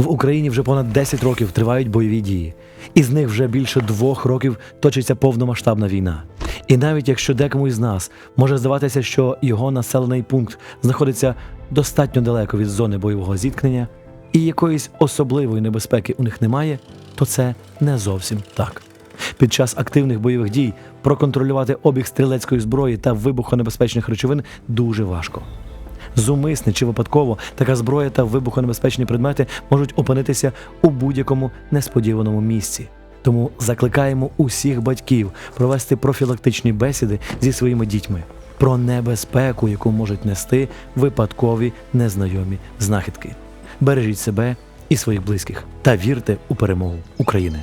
В Україні вже понад 10 років тривають бойові дії, із них вже більше двох років точиться повномасштабна війна. І навіть якщо декому із нас може здаватися, що його населений пункт знаходиться достатньо далеко від зони бойового зіткнення, і якоїсь особливої небезпеки у них немає, то це не зовсім так. Під час активних бойових дій проконтролювати обіг стрілецької зброї та вибухонебезпечних речовин дуже важко. Зумисне чи випадково така зброя та вибухонебезпечні предмети можуть опинитися у будь-якому несподіваному місці. Тому закликаємо усіх батьків провести профілактичні бесіди зі своїми дітьми про небезпеку, яку можуть нести випадкові незнайомі знахідки. Бережіть себе і своїх близьких та вірте у перемогу України.